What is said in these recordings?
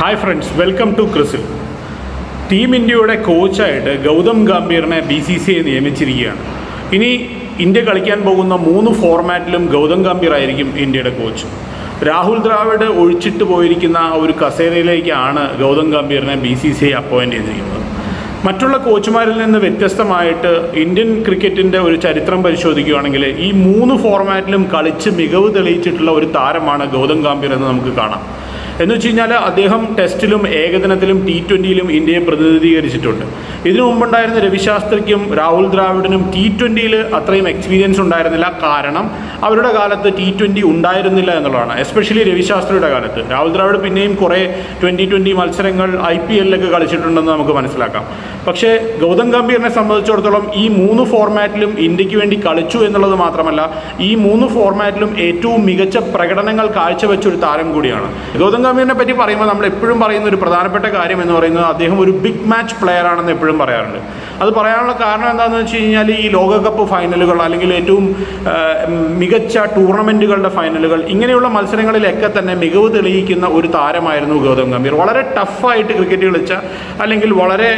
Hi friends welcome to ക്രിസിൽ team ഇന്ത്യയുടെ കോച്ചായിട്ട് ഗൗതം ഗംഭീറിനെ ബി സി സി ഐ നിയമിച്ചിരിക്കുകയാണ്. ഇനി ഇന്ത്യ കളിക്കാൻ പോകുന്ന മൂന്ന് ഫോർമാറ്റിലും ഗൗതം ഗംഭീർ ആയിരിക്കും ഇന്ത്യയുടെ കോച്ച് രാഹുൽ ദ്രാവിഡ് ഒഴിച്ചിട്ട് പോയിരിക്കുന്ന ഒരു കസേരയിലേക്കാണ് Gautam ഗംഭീറിനെ B C C I appoint ചെയ്തിരിക്കുന്നത്. മറ്റുള്ള കോച്ചുമാരിൽ നിന്ന് വ്യത്യസ്തമായിട്ട് ഇന്ത്യൻ ക്രിക്കറ്റിന്റെ ഒരു ചരിത്രം പരിശോധിക്കുകയാണെങ്കിൽ ഈ മൂന്ന് ഫോർമാറ്റിലും കളിച്ച് മികവ് തെളിയിച്ചിട്ടുള്ള ഒരു താരമാണ് ഗൗതം ഗംഭീർ എന്ന് നമുക്ക് കാണാം. എന്ന് വെച്ച് കഴിഞ്ഞാൽ അദ്ദേഹം ടെസ്റ്റിലും ഏകദിനത്തിലും ടി ട്വന്റിയിലും ഇന്ത്യയെ പ്രതിനിധീകരിച്ചിട്ടുണ്ട്. ഇതിനു മുമ്പുണ്ടായിരുന്ന രവിശാസ്ത്രിക്കും രാഹുൽ ദ്രാവിഡിനും ടി ട്വന്റിയിൽ അത്രയും എക്സ്പീരിയൻസ് ഉണ്ടായിരുന്നില്ല. കാരണം അവരുടെ കാലത്ത് ടി ട്വന്റി ഉണ്ടായിരുന്നില്ല എന്നുള്ളതാണ്. എസ്പെഷ്യലി രവിശാസ്ത്രിയുടെ കാലത്ത്. രാഹുൽ ദ്രാവിഡ് പിന്നെയും കുറേ ട്വന്റി ട്വന്റി മത്സരങ്ങൾ ഐ പി എല്ലിലൊക്കെ കളിച്ചിട്ടുണ്ടെന്ന് നമുക്ക് മനസ്സിലാക്കാം. പക്ഷേ ഗൗതം ഗംഭീറിനെ സംബന്ധിച്ചിടത്തോളം ഈ മൂന്ന് ഫോർമാറ്റിലും ഇന്ത്യയ്ക്ക് വേണ്ടി കളിച്ചു എന്നുള്ളത് മാത്രമല്ല ഈ മൂന്ന് ഫോർമാറ്റിലും ഏറ്റവും മികച്ച പ്രകടനങ്ങൾ കാഴ്ചവെച്ച ഒരു താരം കൂടിയാണ്. ഗൗതം ഗംഭീറിനെ പറ്റി പറയുമ്പോൾ നമ്മൾ എപ്പോഴും പറയുന്ന ഒരു പ്രധാനപ്പെട്ട കാര്യം എന്ന് പറയുന്നത് അദ്ദേഹം ഒരു ബിഗ് മാച്ച് പ്ലെയർ ആണെന്ന് എപ്പോഴും പറയാറുണ്ട്. അത് പറയാനുള്ള കാരണം എന്താണെന്ന് വെച്ച് കഴിഞ്ഞാൽ ഈ ലോകകപ്പ് ഫൈനലുകൾ അല്ലെങ്കിൽ ഏറ്റവും മികച്ച ടൂർണമെന്റുകളുടെ ഫൈനലുകൾ ഇങ്ങനെയുള്ള മത്സരങ്ങളിലൊക്കെ തന്നെ മികവ് തെളിയിക്കുന്ന ഒരു താരമായിരുന്നു ഗൗതം ഗംഭീർ. വളരെ ടഫായിട്ട് ക്രിക്കറ്റ് കളിച്ച അല്ലെങ്കിൽ വളരെ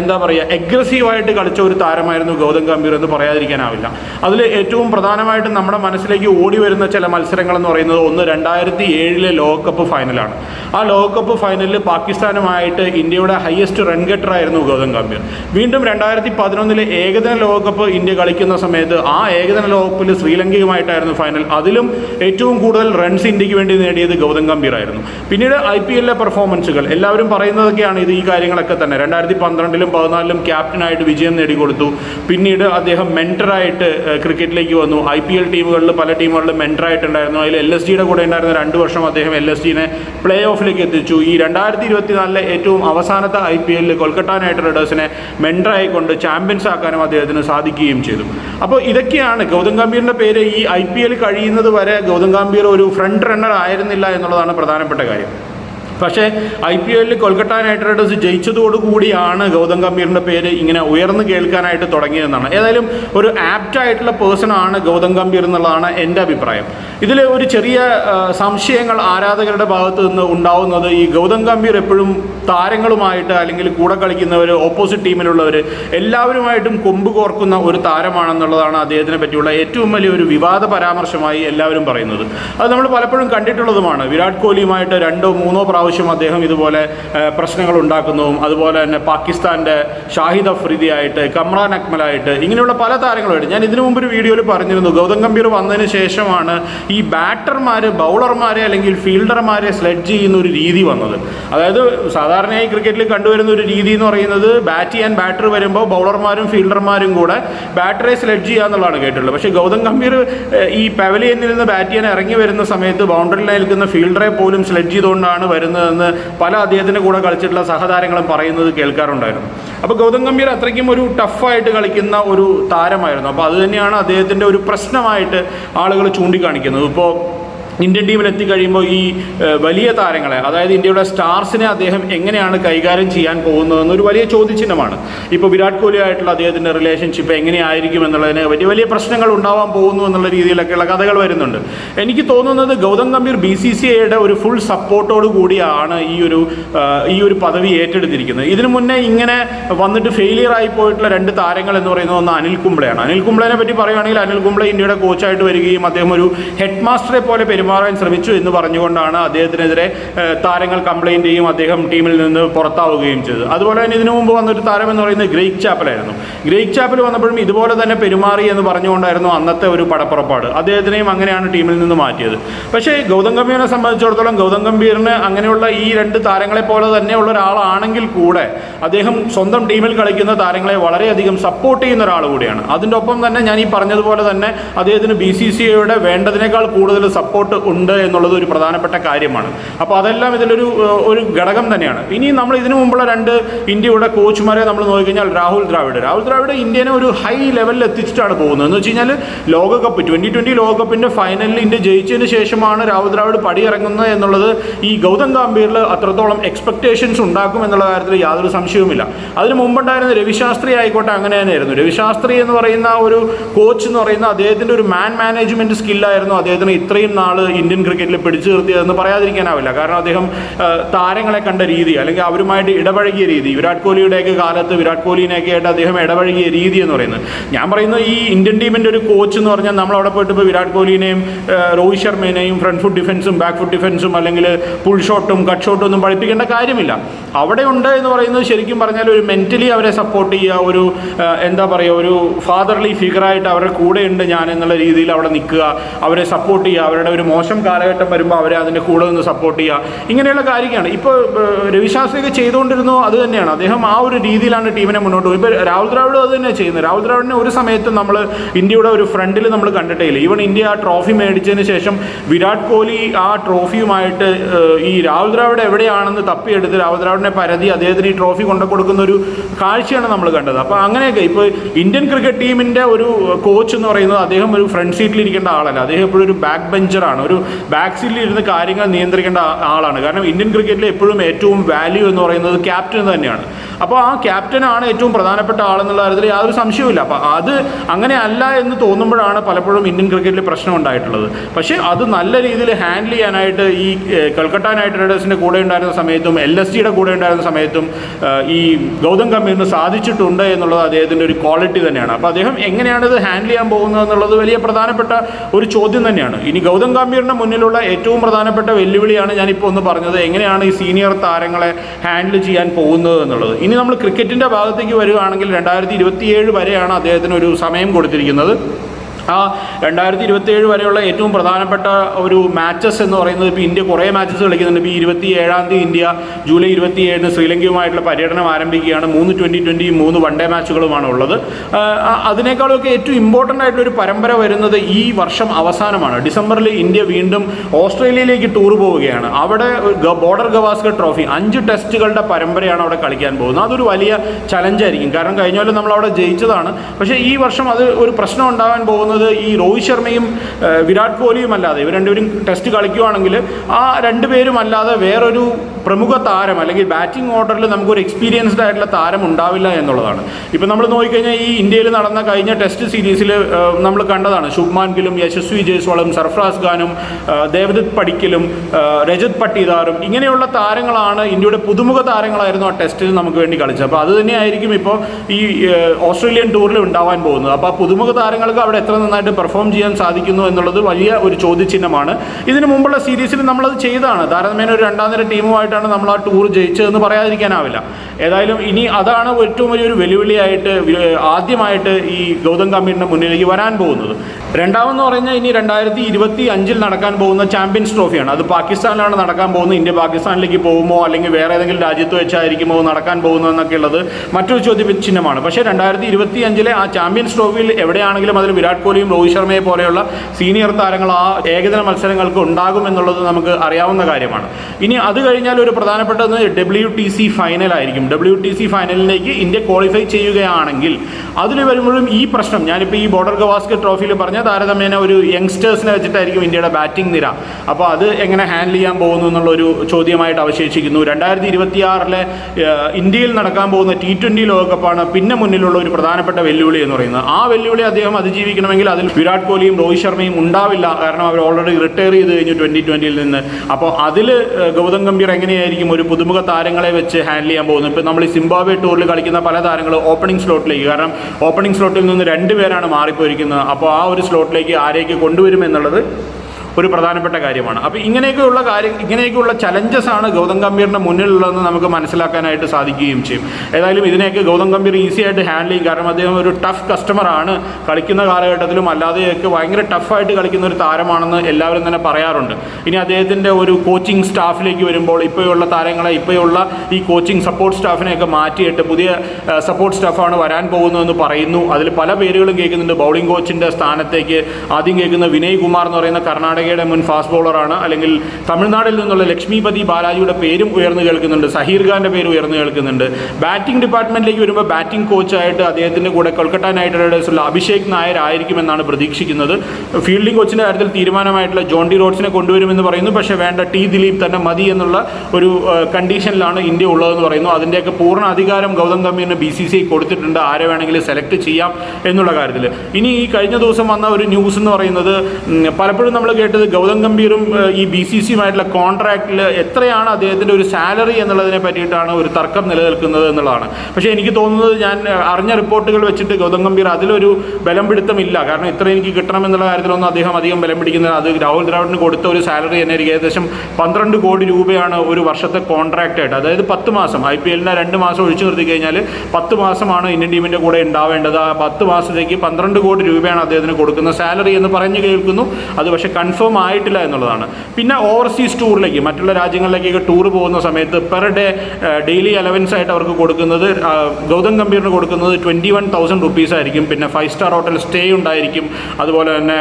എന്താ പറയുക എഗ്രസീവായിട്ട് കളിച്ച ഒരു താരമായിരുന്നു ഗൗതം ഗംഭീർ എന്ന് പറയാതിരിക്കാനാവില്ല. അതിൽ ഏറ്റവും പ്രധാനമായിട്ടും നമ്മുടെ മനസ്സിലേക്ക് ഓടി വരുന്ന ചില മത്സരങ്ങൾ എന്ന് പറയുന്നത് ഒന്ന് രണ്ടായിരത്തി ഏഴിലെ ലോകകപ്പ് ഫൈനലാണ് ആ ലോകകപ്പ് ഫൈനലിൽ പാകിസ്ഥാനുമായിട്ട് ഇന്ത്യയുടെ ഹയസ്റ്റ് റൺ ഗെറ്ററായിരുന്നു ഗൗതം ഗംഭീർ. വീണ്ടും രണ്ടായിരത്തി പതിനൊന്നിലെ ഏകദിന ലോകകപ്പ് ഇന്ത്യ കളിക്കുന്ന സമയത്ത് ആ ഏകദിന ലോകകപ്പിൽ ശ്രീലങ്കയുമായിട്ടായിരുന്നു ഫൈനൽ അതിലും ഏറ്റവും കൂടുതൽ റൺസ് ഇന്ത്യയ്ക്ക് വേണ്ടി നേടിയത് ഗൗതം ഗംഭീർ ആയിരുന്നു. പിന്നീട് ഐ പി എല്ലിലെ പെർഫോമൻസുകൾ എല്ലാവരും പറയുന്നതൊക്കെയാണ് ഇത് ഈ കാര്യങ്ങളൊക്കെ തന്നെ. രണ്ടായിരത്തി പന്ത്രണ്ടിലും പതിനാലിലും ക്യാപ്റ്റനായിട്ട് വിജയം നേടിക്കൊടുത്തു. പിന്നീട് അദ്ദേഹം മെന്ററായിട്ട് ക്രിക്കറ്റിലേക്ക് വന്നു. ഐ പി എൽ ടീമുകളിൽ പല ടീമുകളിലും മെന്ററായിട്ടുണ്ടായിരുന്നു അതിൽ എൽ എസ് ജിയുടെ കൂടെ ഉണ്ടായിരുന്ന രണ്ട് വർഷം അദ്ദേഹം എൽ എസ് ജിനെ പ്ലേ ഓഫിലേക്ക് എത്തിച്ചു. ഈ രണ്ടായിരത്തി ഇരുപത്തിനാലിലെ ഏറ്റവും അവസാനത്തെ ഐ പി എല്ലിൽ കൊൽക്കത്ത നൈറ്റ് റൈഡേഴ്സിനെ മെന്ററായിക്കൊണ്ട് ചാമ്പ്യൻസ് ആക്കാനും അദ്ദേഹത്തിന് സാധിക്കുകയും ചെയ്തു. അപ്പോൾ ഇതൊക്കെയാണ് ഗൗതം ഗംഭീറിന്റെ പേര്. ഈ ഐ പി എൽ കഴിയുന്നത് വരെ ഗൗതം ഗംഭീർ ഒരു ഫ്രണ്ട് റണ്ണർ ആയിരുന്നില്ല എന്നുള്ളതാണ് പ്രധാനപ്പെട്ട കാര്യം. പക്ഷേ ഐ പി എല്ലിൽ കൊൽക്കത്ത നൈറ്റ് റൈഡേഴ്സ് ജയിച്ചതോടുകൂടിയാണ് ഗൗതം ഗംഭീറിന്റെ പേര് ഇങ്ങനെ ഉയർന്നു കേൾക്കാനായിട്ട് തുടങ്ങിയതെന്നാണ്. ഏതായാലും ഒരു ആപ്റ്റ് ആയിട്ടുള്ള പേഴ്സൺ ആണ് ഗൗതം ഗംഭീർ എന്നുള്ളതാണ് എന്റെ അഭിപ്രായം. ഇതിൽ ഒരു ചെറിയ സംശയങ്ങൾ ആരാധകരുടെ ഭാഗത്തു നിന്ന് ഉണ്ടാവുന്നത് ഈ ഗൗതം ഗംഭീർ എപ്പോഴും താരങ്ങളുമായിട്ട് അല്ലെങ്കിൽ കൂടെ കളിക്കുന്നവർ ഓപ്പോസിറ്റ് ടീമിലുള്ളവർ എല്ലാവരുമായിട്ടും കൊമ്പ് കോർക്കുന്ന ഒരു താരമാണെന്നുള്ളതാണ് അദ്ദേഹത്തിനെ പറ്റിയുള്ള ഏറ്റവും വലിയൊരു വിവാദ പരാമർശമായി എല്ലാവരും പറയുന്നത്. അത് നമ്മൾ പലപ്പോഴും കണ്ടിട്ടുള്ളതുമാണ്. വിരാട് കോഹ്ലിയുമായിട്ട് രണ്ടോ മൂന്നോ പ്രാവശ്യം അദ്ദേഹം ഇതുപോലെ പ്രശ്നങ്ങൾ ഉണ്ടാക്കുന്നതും അതുപോലെ തന്നെ പാകിസ്ഥാന്റെ ഷാഹിദ് അഫ്രീദിയായിട്ട് കമ്രാൻ അക്മലായിട്ട് ഇങ്ങനെയുള്ള പല താരങ്ങളുമായിട്ട് ഞാൻ ഇതിനു മുമ്പ് ഒരു വീഡിയോയിൽ പറഞ്ഞിരുന്നു ഗൗതം ഗംഭീർ വന്നതിന് ശേഷമാണ് ഈ ബാറ്റർമാർ ബൗളർമാരെ അല്ലെങ്കിൽ ഫീൽഡർമാരെ സ്ലെഡ്ജ് ചെയ്യുന്ന ഒരു രീതി വന്നത്. അതായത് സാധാരണയായി ക്രിക്കറ്റിൽ കണ്ടുവരുന്ന ഒരു രീതി എന്ന് പറയുന്നത് ബാറ്റ് ചെയ്യാൻ ബാറ്റർ വരുമ്പോൾ ബൗളർമാരും ഫീൽഡർമാരും കൂടെ ബാറ്ററെ സ്ലെഡ്ജ് ചെയ്യുക എന്നുള്ളതാണ് കേട്ടിട്ടുള്ളത്. പക്ഷേ ഗൗതം ഗംഭീർ ഈ പവലിയനിൽ നിന്ന് ബാറ്റ് ചെയ്യാൻ ഇറങ്ങി വരുന്ന സമയത്ത് ബൗണ്ടറിയിൽ നിൽക്കുന്ന ഫീൽഡറെ പോലും സ്ലെഡ്ജ് ചെയ്തുകൊണ്ടാണ് വരുന്നതെന്ന് പല അദ്ദേഹത്തിന്റെ കൂടെ കളിച്ചിട്ടുള്ള സഹതാരങ്ങളും പറയുന്നത് കേൾക്കാറുണ്ടായിരുന്നു. അപ്പോൾ ഗൗതം ഗംഭീർ അത്രയ്ക്കും ഒരു ടഫായിട്ട് കളിക്കുന്ന ഒരു താരമായിരുന്നു. അപ്പോൾ അതുതന്നെയാണ് അദ്ദേഹത്തിന്റെ ഒരു പ്രശ്നമായിട്ട് ആളുകൾ ചൂണ്ടിക്കാണിക്കുന്നത്. ഇപ്പോൾ ഇന്ത്യൻ ടീമിൽ എത്തിക്കഴിയുമ്പോൾ ഈ വലിയ താരങ്ങളെ അതായത് ഇന്ത്യയുടെ സ്റ്റാർസിനെ അദ്ദേഹം എങ്ങനെയാണ് കൈകാര്യം ചെയ്യാൻ പോകുന്നതെന്ന് ഒരു വലിയ ചോദ്യചിഹ്നമാണ്. ഇപ്പോൾ വിരാട് കോഹ്ലി ആയിട്ടുള്ള അദ്ദേഹത്തിന്റെ റിലേഷൻഷിപ്പ് എങ്ങനെയായിരിക്കും എന്നുള്ളതിന് വലിയ വലിയ പ്രശ്നങ്ങൾ ഉണ്ടാവാൻ പോകുന്നു എന്നുള്ള രീതിയിലൊക്കെയുള്ള കഥകൾ വരുന്നുണ്ട്. എനിക്ക് തോന്നുന്നത് Gautam Gambhir B C C ഐയുടെ ഒരു ഫുൾ സപ്പോർട്ടോട് കൂടിയാണ് ഈ ഒരു ഈ ഒരു പദവി ഏറ്റെടുത്തിരിക്കുന്നത്. ഇതിനു മുന്നേ ഇങ്ങനെ വന്നിട്ട് ഫെയിലിയർ ആയി പോയിട്ടുള്ള രണ്ട് താരങ്ങൾ എന്ന് പറയുന്നത് ഒന്ന് അനിൽ കുംബ്ലയാണ് അനിൽ കുംബ്ലെനെ പറ്റി പറയുകയാണെങ്കിൽ അനിൽ കുംബ്ലെ ഇന്ത്യയുടെ കോച്ചായിട്ട് വരികയും അദ്ദേഹം ഒരു ഹെഡ് മാസ്റ്ററെ പോലെ പെരുമാറാൻ ശ്രമിച്ചു എന്ന് പറഞ്ഞുകൊണ്ടാണ് അദ്ദേഹത്തിനെതിരെ താരങ്ങൾ കംപ്ലൈന്റ് ചെയ്യും അദ്ദേഹം ടീമിൽ നിന്ന് പുറത്താവുകയും ചെയ്തത്. അതുപോലെ തന്നെ ഇതിനു മുമ്പ് വന്നൊരു താരം എന്ന് പറയുന്നത് ഗ്രീക്ക് ചാപ്പലായിരുന്നു ഗ്രീക്ക് ചാപ്പൽ വന്നപ്പോഴും ഇതുപോലെ തന്നെ പെരുമാറി എന്ന് പറഞ്ഞുകൊണ്ടായിരുന്നു അന്നത്തെ ഒരു പടപ്പുറപ്പാട്. അദ്ദേഹത്തിനെയും അങ്ങനെയാണ് ടീമിൽ നിന്ന് മാറ്റിയത്. പക്ഷേ ഗൗതം ഗംഭീറിനെ സംബന്ധിച്ചിടത്തോളം ഗൗതം ഗംഭീറിന് അങ്ങനെയുള്ള ഈ രണ്ട് താരങ്ങളെ പോലെ തന്നെയുള്ള ഒരാളാണെങ്കിൽ കൂടെ അദ്ദേഹം സ്വന്തം ടീമിൽ കളിക്കുന്ന താരങ്ങളെ വളരെയധികം സപ്പോർട്ട് ചെയ്യുന്ന ഒരാൾ കൂടിയാണ്. അതിന്റെ ഒപ്പം തന്നെ ഞാൻ ഈ പറഞ്ഞതുപോലെ തന്നെ അദ്ദേഹത്തിന് ബി സി സി ഐയുടെ വേണ്ടതിനേക്കാൾ കൂടുതൽ സപ്പോർട്ട് ഉണ്ട് എന്നുള്ളത് ഒരു പ്രധാനപ്പെട്ട കാര്യമാണ്. അപ്പോൾ അതെല്ലാം ഇതിലൊരു ഒരു ഘടകം തന്നെയാണ്. ഇനി നമ്മൾ ഇതിനു മുമ്പുള്ള രണ്ട് ഇന്ത്യയുടെ കോച്ചുമാരെ നമ്മൾ നോക്കിക്കഴിഞ്ഞാൽ രാഹുൽ ദ്രാവിഡ്. രാഹുൽ ദ്രാവിഡ് ഇന്ത്യനെ ഒരു ഹൈ ലെവലിൽ എത്തിച്ചിട്ടാണ് പോകുന്നത്. എന്ന് വെച്ച് കഴിഞ്ഞാൽ ലോകകപ്പ് ട്വന്റി ട്വന്റി ലോകകപ്പിന്റെ ഫൈനലിൽ ഇന്ത്യ ജയിച്ചതിന് ശേഷമാണ് രാഹുൽ ദ്രാവിഡ് പടിയിറങ്ങുന്നത് എന്നുള്ളത് ഈ ഗൗതം ഗംഭീറിൽ അത്രത്തോളം എക്സ്പെക്റ്റേഷൻസ് ഉണ്ടാക്കും എന്നുള്ള കാര്യത്തിൽ യാതൊരു സംശയവുമില്ല. അതിന് മുമ്പുണ്ടായിരുന്ന രവിശാസ്ത്രി ആയിക്കോട്ടെ അങ്ങനെ തന്നെയായിരുന്നു. രവിശാസ്ത്രി എന്ന് പറയുന്ന ഒരു കോച്ച് എന്ന് പറയുന്ന അദ്ദേഹത്തിന്റെ ഒരു മാൻ മാനേജ്മെന്റ് സ്കില്ലായിരുന്നു അദ്ദേഹത്തിന് ഇത്രയും നാൾ ഇന്ത്യൻ ക്രിക്കറ്റിൽ പിടിച്ചു നിർത്തിയതെന്ന് പറയാതിരിക്കാനാവില്ല. കാരണം അദ്ദേഹം താരങ്ങളെ കണ്ട രീതി അല്ലെങ്കിൽ അവരുമായിട്ട് ഇടപഴകിയ രീതി വിരാട് കോഹ്ലിയുടെയൊക്കെ കാലത്ത് വിരാട് കോഹ്ലിനെയൊക്കെ ആയിട്ട് അദ്ദേഹം ഇടപഴകിയ രീതി എന്ന് പറയുന്നത്. ഞാൻ പറയുന്നത് ഈ ഇന്ത്യൻ ടീമിന്റെ ഒരു കോച്ച് എന്ന് പറഞ്ഞാൽ നമ്മൾ അവിടെ പോയിട്ട് ഇപ്പോൾ വിരാട് കോഹ്ലിനെയും രോഹിത് ശർമ്മേനെയും ഫ്രണ്ട് ഫുഡ് ഡിഫൻസും ബാക്ക് ഫുഡ് ഡിഫൻസും അല്ലെങ്കിൽ പുൾ ഷോട്ടും കട്ട് ഷോട്ടും ഒന്നും പഠിപ്പിക്കേണ്ട കാര്യമില്ല. അവിടെ ഉണ്ട് എന്ന് പറയുന്നത് ശരിക്കും പറഞ്ഞാൽ ഒരു മെന്റലി അവരെ സപ്പോർട്ട് ചെയ്യുക ഒരു എന്താ പറയുക ഒരു ഫാദർലി ഫിഗറായിട്ട് അവരുടെ കൂടെയുണ്ട് ഞാൻ എന്നുള്ള രീതിയിൽ അവിടെ നിൽക്കുക അവരെ സപ്പോർട്ട് ചെയ്യുക അവരുടെ ഒരു മോശം കാലഘട്ടം വരുമ്പോൾ അവരെ അതിന്റെ കൂടെ നിന്ന് സപ്പോർട്ട് ചെയ്യുക ഇങ്ങനെയുള്ള കാര്യമാണ് ഇപ്പോൾ രവിശാസ്ത്രിയൊക്കെ ചെയ്തുകൊണ്ടിരുന്നു അത് തന്നെയാണ്. അദ്ദേഹം ആ ഒരു രീതിയിലാണ് ടീമിനെ മുന്നോട്ട് പോകും ഇപ്പോൾ രാഹുൽ ദ്രാവിഡ് അത് തന്നെയാണ് ചെയ്യുന്നത്. രാഹുൽ ദ്രാവിഡിനെ ഒരു സമയത്തും നമ്മൾ ഇന്ത്യയുടെ ഒരു ഫ്രണ്ടിൽ നമ്മൾ കണ്ടിട്ടേ ഇല്ല ഈവൻ ഇന്ത്യ ആ ട്രോഫി മേടിച്ചതിന് ശേഷം വിരാട് കോഹ്ലി ആ ട്രോഫിയുമായിട്ട് ഈ രാഹുൽ ദ്രാവിഡ് എവിടെയാണെന്ന് തപ്പിയെടുത്ത് രാഹുൽ ദ്രാവിഡിനെ പരതി അദ്ദേഹത്തിന് ഈ ട്രോഫി കൊണ്ടു കൊടുക്കുന്ന ഒരു കാഴ്ചയാണ് നമ്മൾ കണ്ടത്. അപ്പോൾ അങ്ങനെയൊക്കെ ഇപ്പോൾ ഇന്ത്യൻ ക്രിക്കറ്റ് ടീമിന്റെ ഒരു കോച്ച് എന്ന് പറയുന്നത് അദ്ദേഹം ഒരു ഫ്രണ്ട് സീറ്റിൽ ഇരിക്കേണ്ട ആളല്ല. അദ്ദേഹം എപ്പോഴും ഒരു ബാക്ക് ബെഞ്ചറാണ് ഒരു ബാക്ക് സീറ്റിൽ ഇരുന്ന് കാര്യങ്ങൾ നിയന്ത്രിക്കേണ്ട ആളാണ്. കാരണം ഇന്ത്യൻ ക്രിക്കറ്റിൽ എപ്പോഴും ഏറ്റവും വാല്യൂ എന്ന് പറയുന്നത് ക്യാപ്റ്റൻ തന്നെയാണ്. അപ്പോൾ ആ ക്യാപ്റ്റനാണ് ഏറ്റവും പ്രധാനപ്പെട്ട ആളെന്നുള്ള കാര്യത്തിൽ യാതൊരു സംശയവുമില്ല. അപ്പോൾ അത് അങ്ങനെ അല്ല എന്ന് തോന്നുമ്പോഴാണ് പലപ്പോഴും ഇന്ത്യൻ ക്രിക്കറ്റിൽ പ്രശ്നം ഉണ്ടായിട്ടുള്ളത്. പക്ഷേ അത് നല്ല രീതിയിൽ ഹാൻഡിൽ ചെയ്യാനായിട്ട് ഈ കൽക്കട്ട നൈറ്റ് റൈഡേഴ്സിന്റെ കൂടെ ഉണ്ടായിരുന്ന സമയത്തും എൽ എസ് ടിയുടെ കൂടെ ഉണ്ടായിരുന്ന സമയത്തും ഈ ഗൗതം ഗംഭീറിന് സാധിച്ചിട്ടുണ്ട് എന്നുള്ളത് അദ്ദേഹത്തിന്റെ ഒരു ക്വാളിറ്റി തന്നെയാണ്. അപ്പോൾ അദ്ദേഹം എങ്ങനെയാണ് ഇത് ഹാൻഡിൽ ചെയ്യാൻ പോകുന്നത് എന്നുള്ളത് വലിയ പ്രധാനപ്പെട്ട ഒരു ചോദ്യം തന്നെയാണ്. ഇനി ഗൗതം ഗംഭീറിന്റെ മുന്നിലുള്ള ഏറ്റവും പ്രധാനപ്പെട്ട വെല്ലുവിളിയാണ് ഞാനിപ്പോൾ ഒന്ന് പറഞ്ഞത്. എങ്ങനെയാണ് ഈ സീനിയർ താരങ്ങളെ ഹാൻഡിൽ ചെയ്യാൻ പോകുന്നത് എന്നുള്ളത്. ഇനി നമ്മൾ ക്രിക്കറ്റിന്റെ ഭാഗത്തേക്ക് വരികയാണെങ്കിൽ രണ്ടായിരത്തി ഇരുപത്തിയേഴ് വരെയാണ് അദ്ദേഹത്തിന് ഒരു സമയം കൊടുത്തിരിക്കുന്നത്. ആ രണ്ടായിരത്തി ഇരുപത്തി ഏഴ് വരെയുള്ള ഏറ്റവും പ്രധാനപ്പെട്ട ഒരു മാച്ചസ് എന്ന് പറയുന്നത് ഇപ്പോൾ ഇന്ത്യ കുറേ മാച്ചസ് കളിക്കുന്നുണ്ട്. ഇപ്പോൾ ഇരുപത്തി ഏഴാം തീയതി ഇന്ത്യ ജൂലൈ ഇരുപത്തി ഏഴിന് ശ്രീലങ്കയുമായിട്ടുള്ള പര്യടനം ആരംഭിക്കുകയാണ്. മൂന്ന് ട്വന്റി ട്വന്റി മൂന്ന് വൺ ഡേ മാച്ചുകളുമാണ് ഉള്ളത്. അതിനേക്കാളൊക്കെ ഏറ്റവും ഇമ്പോർട്ടന്റ് ആയിട്ടുള്ള ഒരു പരമ്പര വരുന്നത് ഈ വർഷം അവസാനമാണ്. ഡിസംബറിൽ ഇന്ത്യ വീണ്ടും ഓസ്ട്രേലിയയിലേക്ക് ടൂർ പോവുകയാണ്. അവിടെ ബോർഡർ ഗവാസ്കർ ട്രോഫി അഞ്ച് ടെസ്റ്റുകളുടെ പരമ്പരയാണ് അവിടെ കളിക്കാൻ പോകുന്നത്. അതൊരു വലിയ ചലഞ്ചായിരിക്കും കാരണം കഴിഞ്ഞ കൊല്ലം നമ്മൾ അവിടെ ജയിച്ചതാണ്. പക്ഷേ ഈ വർഷം അത് ഒരു പ്രശ്നം ഉണ്ടാകാൻ പോകുന്നത് ഈ രോഹിത് ശർമ്മയും വിരാട് കോഹ്ലിയും അല്ലാതെ ഇവർ രണ്ടുപേരും ടെസ്റ്റ് കളിക്കുവാണെങ്കിൽ ആ രണ്ടുപേരും അല്ലാതെ വേറൊരു പ്രമുഖ താരം അല്ലെങ്കിൽ ബാറ്റിംഗ് ഓർഡറിൽ നമുക്കൊരു എക്സ്പീരിയൻസ്ഡ് ആയിട്ടുള്ള താരം ഉണ്ടാവില്ല എന്നുള്ളതാണ്. ഇപ്പം നമ്മൾ നോക്കിക്കഴിഞ്ഞാൽ ഈ ഇന്ത്യയിൽ നടന്ന കഴിഞ്ഞ ടെസ്റ്റ് സീരീസിൽ നമ്മൾ കണ്ടതാണ്. ശുഭ്മാൻ ഗിലും യശസ്വി ജയ്സ്വാളും സർഫ്രാസ് ഖാനും ദേവദത്ത് പടിക്കലും രജത് പട്ടീദാറും ഇങ്ങനെയുള്ള താരങ്ങളാണ് ഇന്ത്യയുടെ പുതുമുഖ താരങ്ങളായിരുന്നു ആ ടെസ്റ്റിൽ നമുക്ക് വേണ്ടി കളിച്ചത്. അപ്പോൾ അത് തന്നെയായിരിക്കും ഇപ്പോൾ ഈ ഓസ്ട്രേലിയൻ ടൂറിൽ ഉണ്ടാവാൻ പോകുന്നത്. അപ്പോൾ ആ പുതുമുഖ താരങ്ങൾക്ക് അവിടെ എത്ര നന്നായിട്ട് പെർഫോം ചെയ്യാൻ സാധിക്കുന്നു എന്നുള്ളത് വലിയ ഒരു ചോദ്യചിഹ്നമാണ്. ഇതിനു മുമ്പുള്ള സീരീസിൽ നമ്മളത് ചെയ്താണ് താരതമ്യേന ഒരു രണ്ടാം നിര ടീമുമായിട്ടാണ് നമ്മൾ ആ ടൂർ ജയിച്ചതെന്ന് പറയാതിരിക്കാനാവില്ല. ഏതായാലും ഇനി അതാണ് ഏറ്റവും വലിയൊരു വെല്ലുവിളിയായിട്ട് ആദ്യമായിട്ട് ഈ ഗൗതം ഗംഭീറിന്റെ മുന്നിലേക്ക് വരാൻ പോകുന്നത്. രണ്ടാമെന്ന് പറഞ്ഞാൽ ഇനി രണ്ടായിരത്തി ഇരുപത്തി അഞ്ചിൽ നടക്കാൻ പോകുന്ന ചാമ്പ്യൻസ് ട്രോഫിയാണ്. അത് പാകിസ്ഥാനിലാണ് നടക്കാൻ പോകുന്നത്. ഇന്ത്യ പാകിസ്ഥാനിലേക്ക് പോകുമോ അല്ലെങ്കിൽ വേറെ ഏതെങ്കിലും രാജ്യത്ത് വെച്ചായിരിക്കുമോ നടക്കാൻ പോകുന്നത് എന്നൊക്കെ ഉള്ളത് മറ്റൊരു ചോദ്യ ചിഹ്നമാണ് പക്ഷേ രണ്ടായിരത്തി ഇരുപത്തി അഞ്ചിലെ ആ ചാമ്പ്യൻസ് ട്രോഫിയിൽ എവിടെയാണെങ്കിലും അതിൽ വിരാട് കോഹ്ലിയും രോഹിത് ശർമ്മയെ പോലെയുള്ള സീനിയർ താരങ്ങൾ ആ ഏകദിന മത്സരങ്ങൾക്ക് ഉണ്ടാകും എന്നുള്ളത് നമുക്ക് അറിയാവുന്ന കാര്യമാണ്. ഇനി അത് കഴിഞ്ഞാൽ ഒരു പ്രധാനപ്പെട്ടത് ഡബ്ല്യു ടി സി ഫൈനലായിരിക്കും ഡബ്ല്യു ടി സി ഫൈനലിലേക്ക് ഇന്ത്യ ക്വാളിഫൈ ചെയ്യുകയാണെങ്കിൽ അതിൽ വരുമ്പോഴും ഈ പ്രശ്നം ഞാനിപ്പോൾ ഈ ബോർഡർ ഗവാസ്കർ ട്രോഫിയിൽ പറഞ്ഞ താരതമ്യേന ഒരു യങ്സ്റ്റേഴ്സിനെ വെച്ചിട്ടായിരിക്കും ഇന്ത്യയുടെ ബാറ്റിംഗ് നിര. അപ്പോൾ അത് എങ്ങനെ ഹാൻഡിൽ ചെയ്യാൻ പോകുന്നു എന്നുള്ളൊരു ചോദ്യമായിട്ട് അവശേഷിക്കുന്നു. രണ്ടായിരത്തി ഇരുപത്തി ആറിലെ ഇന്ത്യയിൽ നടക്കാൻ പോകുന്ന ടി ട്വന്റി ലോകകപ്പാണ് പിന്നെ മുന്നിലുള്ള ഒരു പ്രധാനപ്പെട്ട വെല്ലുവിളി എന്ന് പറയുന്നത്. ആ വെല്ലുവിളി അദ്ദേഹം അതിജീവിക്കണമെങ്കിൽ അതിൽ വിരാട് കോഹ്ലിയും രോഹിത് ശർമ്മയും ഉണ്ടാവില്ല. കാരണം അവർ ഓൾറെഡി റിട്ടയർ ചെയ്ത് കഴിഞ്ഞു ട്വന്റി ട്വന്റിയിൽ നിന്ന്. അപ്പോൾ അതിൽ ഗൗതം ഗംഭീർ എങ്ങനെയായിരിക്കും ഒരു പുതുമുഖ താരങ്ങളെ വെച്ച് ഹാൻഡിൽ ചെയ്യാൻ പോകുന്നത്? ഇപ്പോൾ നമ്മൾ ഈ സിംബാബ്വെ ടൂറിൽ കളിക്കുന്ന പല താരങ്ങൾ ഓപ്പണിംഗ് സ്ലോട്ടിലേക്ക് കാരണം ഓപ്പണിംഗ് സ്ലോട്ടിൽ നിന്ന് രണ്ട് പേരാണ് മാറിപ്പോയിരിക്കുന്നത്. അപ്പോൾ ആ ഒരു സ്ലോട്ടിലേക്ക് ആരേക്ക് കൊണ്ടുവരും എന്നുള്ളത് ഒരു പ്രധാനപ്പെട്ട കാര്യമാണ്. അപ്പോൾ ഇങ്ങനെയൊക്കെയുള്ള കാര്യം ഇങ്ങനെയൊക്കെയുള്ള ചലഞ്ചസ് ആണ് ഗൗതം ഗംഭീറിന്റെ മുന്നിലുള്ളതെന്ന് നമുക്ക് മനസ്സിലാക്കാനായിട്ട് സാധിക്കുകയും ചെയ്യും. ഏതായാലും ഇതിനെയൊക്കെ ഗൗതം ഗംഭീർ ഈസി ആയിട്ട് ഹാൻഡിൽ ചെയ്യും. കാരണം അദ്ദേഹം ഒരു ടഫ് കസ്റ്റമറാണ് കളിക്കുന്ന കാലഘട്ടത്തിലും അല്ലാതെയൊക്കെ ഭയങ്കര ടഫായിട്ട് കളിക്കുന്ന ഒരു താരമാണെന്ന് എല്ലാവരും തന്നെ പറയാറുണ്ട്. ഇനി അദ്ദേഹത്തിന്റെ ഒരു കോച്ചിങ് സ്റ്റാഫിലേക്ക് വരുമ്പോൾ ഇപ്പോഴുള്ള താരങ്ങളെ ഇപ്പോഴുള്ള ഈ കോച്ചിങ് സപ്പോർട്ട് സ്റ്റാഫിനെയൊക്കെ മാറ്റിയിട്ട് പുതിയ സപ്പോർട്ട് സ്റ്റാഫാണ് വരാൻ പോകുന്നതെന്ന് പറയുന്നു. അതിൽ പല പേരുകളും കേൾക്കുന്നുണ്ട്. ബൗളിംഗ് കോച്ചിന്റെ സ്ഥാനത്തേക്ക് ആദ്യം കേൾക്കുന്ന വിനയ് കുമാർ എന്ന് പറയുന്ന കർണാടകയുടെ മുൻ ഫാസ്റ്റ് ബോളറാണ് അല്ലെങ്കിൽ തമിഴ്നാട്ടിൽ നിന്നുള്ള ലക്ഷ്മിപതി ബാലാജിയുടെ പേരും ഉയർന്നു കേൾക്കുന്നുണ്ട്. സഹീർ ഖാന്റെ പേര് ഉയർന്നു കേൾക്കുന്നുണ്ട്. ബാറ്റിംഗ് ഡിപ്പാർട്ട്മെന്റിലേക്ക് വരുമ്പോൾ ബാറ്റിംഗ് കോച്ചായിട്ട് അദ്ദേഹത്തിന്റെ കൂടെ കൊൽക്കത്ത നൈറ്റ് റൈഡേഴ്സുള്ള അഭിഷേക് നായർ ആയിരിക്കുമെന്നാണ് പ്രതീക്ഷിക്കുന്നത്. ഫീൽഡിംഗ് കോച്ചിന്റെ കാര്യത്തിൽ തീരുമാനമായിട്ടുള്ള ജോൺ ഡി റോഡ്സിനെ കൊണ്ടുവരുമെന്ന് പറയുന്നു. പക്ഷേ വേണ്ട ടി ദിലീപ് തന്നെ മതി എന്നുള്ള ഒരു കണ്ടീഷനിലാണ് ഇന്ത്യ ഉള്ളതെന്ന് പറയുന്നു. അതിന്റെയൊക്കെ പൂർണ അധികാരം ഗൗതം ഗംഭീറിന് ബി സി സി കൊടുത്തിട്ടുണ്ട്. ആരെ വേണമെങ്കിലും സെലക്ട് ചെയ്യാം എന്നുള്ള കാര്യത്തിൽ ഇനി ഈ കഴിഞ്ഞ ദിവസം വന്ന ഒരു ന്യൂസ് എന്ന് പറയുന്നത് പലപ്പോഴും നമ്മൾ കേട്ട പ്രധാനപ്പെട്ടത് ഗൗതം ഗംഭീറും ഈ ബി സി സിയുമായിട്ടുള്ള കോൺട്രാക്റ്റിൽ എത്രയാണ് അദ്ദേഹത്തിന്റെ ഒരു സാലറി എന്നുള്ളതിനെ പറ്റിയിട്ടാണ് ഒരു തർക്കം നിലനിൽക്കുന്നത് എന്നുള്ളതാണ്. പക്ഷേ എനിക്ക് തോന്നുന്നത് ഞാൻ അറിഞ്ഞ റിപ്പോർട്ടുകൾ വെച്ചിട്ട് ഗൗതം ഗംഭീർ അതിലൊരു ബലം പിടുത്തമില്ല. കാരണം ഇത്ര എനിക്ക് കിട്ടണമെന്നുള്ള കാര്യത്തിലൊന്നും അദ്ദേഹം അധികം ബലം പിടിക്കുന്നത് അത് രാഹുൽ ദ്രാവിഡിന് കൊടുത്ത ഒരു സാലറി തന്നെ ഏകദേശം പന്ത്രണ്ട് കോടി രൂപയാണ് ഒരു വർഷത്തെ കോൺട്രാക്റ്റ് ആയിട്ട്. അതായത് പത്ത് മാസം. ഐ പി എല്ലിനെ രണ്ട് മാസം ഒഴിച്ചു നിർത്തി കഴിഞ്ഞാൽ പത്ത് മാസമാണ് ഇന്ത്യൻ ടീമിന്റെ കൂടെ ഉണ്ടാവേണ്ടത്. ആ പത്ത് മാസത്തേക്ക് പന്ത്രണ്ട് കോടി രൂപയാണ് അദ്ദേഹത്തിന് കൊടുക്കുന്ന സാലറി എന്ന് പറഞ്ഞു കേൾക്കുന്നു. അത് പക്ഷേ കൺഫേം ആയിട്ടില്ല എന്നുള്ളതാണ്. പിന്നെ ഓവർസീസ് ടൂറിലേക്ക് മറ്റുള്ള രാജ്യങ്ങളിലേക്കൊക്കെ ടൂർ പോകുന്ന സമയത്ത് പെർ ഡേ ഡെയിലി അലവൻസ് ആയിട്ട് അവർക്ക് കൊടുക്കുന്നത് ഗൗതം ഗംഭീറിന് കൊടുക്കുന്നത് ട്വന്റി വൺ തൗസൻഡ് റുപ്പീസ് ആയിരിക്കും. പിന്നെ ഫൈവ് സ്റ്റാർ ഹോട്ടൽ സ്റ്റേ ഉണ്ടായിരിക്കും. അതുപോലെ തന്നെ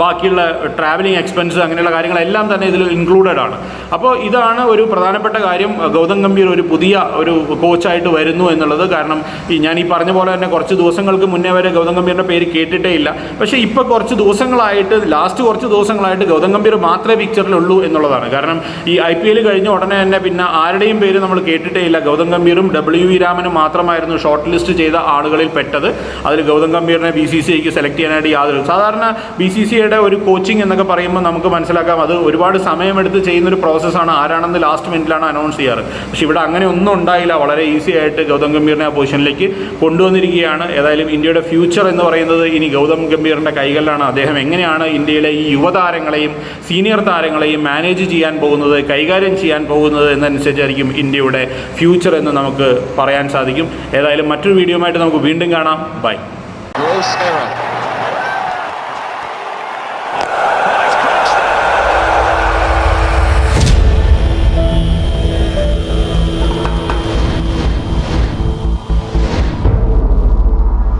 ബാക്കിയുള്ള ട്രാവലിംഗ് എക്സ്പെൻസ് അങ്ങനെയുള്ള കാര്യങ്ങളെല്ലാം തന്നെ ഇതിൽ ഇൻക്ലൂഡഡ് ആണ്. അപ്പോൾ ഇതാണ് ഒരു പ്രധാനപ്പെട്ട കാര്യം. ഗൗതം ഗംഭീർ ഒരു പുതിയ ഒരു കോച്ചായിട്ട് വരുന്നു എന്നുള്ളത് കാരണം ഈ ഞാൻ ഈ പറഞ്ഞ പോലെ തന്നെ കുറച്ച് ദിവസങ്ങൾക്ക് മുന്നേ വരെ ഗൗതം ഗംഭീറിന്റെ പേര് കേട്ടിട്ടേ ഇല്ല. പക്ഷേ ഇപ്പോൾ കുറച്ച് ദിവസങ്ങളായിട്ട് ലാസ്റ്റ് കുറച്ച് ദിവസങ്ങളായിട്ട് ഗൗതം ഗംഭീർ മാത്രമേ പിക്ചറിലുള്ളൂ എന്നുള്ളതാണ്. കാരണം ഈ ഐ പി എൽ കഴിഞ്ഞ ഉടനെ തന്നെ പിന്നെ ആരുടെയും പേര് നമ്മൾ കേട്ടിട്ടേ ഇല്ല. ഗൗതം ഗംഭീറും ഡബ്ല്യു വി രാമനും മാത്രമായിരുന്നു ഷോർട്ട് ലിസ്റ്റ് ചെയ്ത ആളുകളിൽ പെട്ടത്. അതിൽ ഗൗതം ഗംഭീറിനെ ബി സി സി ഐക്ക് സെലക്ട് ചെയ്യാനായിട്ട് യാതൊരു സാധാരണ ബി സി സിയുടെ ഒരു കോച്ചിങ് എന്നൊക്കെ പറയുമ്പോൾ നമുക്ക് മനസ്സിലാക്കാം. അത് ഒരുപാട് സമയമെടുത്ത് ചെയ്യുന്ന ഒരു പ്രോസസ്സാണ് ആരാണെന്ന് ലാസ്റ്റ് മിനിറ്റിലാണ് അനൗൺസ് ചെയ്യാറ്. പക്ഷെ ഇവിടെ അങ്ങനെ ഒന്നും ഉണ്ടായില്ല. വളരെ ഈസി ആയിട്ട് ഗൗതം ഗംഭീറിനെ ആ പൊസിഷനിലേക്ക് കൊണ്ടുവന്നിരിക്കുകയാണ്. ഏതായാലും ഇന്ത്യയുടെ ഫ്യൂച്ചർ എന്ന് പറയുന്നത് ഇനി ഗൗതം ഗംഭീറിന്റെ കൈകളിലാണ്. അദ്ദേഹം എങ്ങനെയാണ് ഇന്ത്യയിലെ ഈ യുവതാരങ്ങളെയും സീനിയർ താരങ്ങളെയും മാനേജ് ചെയ്യാൻ പോകുന്നത് കൈകാര്യം ചെയ്യാൻ പോകുന്നത് എന്നനുസരിച്ചായിരിക്കും ഇന്ത്യയുടെ ഫ്യൂച്ചർ എന്ന് നമുക്ക് പറയാൻ സാധിക്കും. ഏതായാലും മറ്റൊരു വീഡിയോ ആയിട്ട് നമുക്ക് വീണ്ടും കാണാം. ബൈ.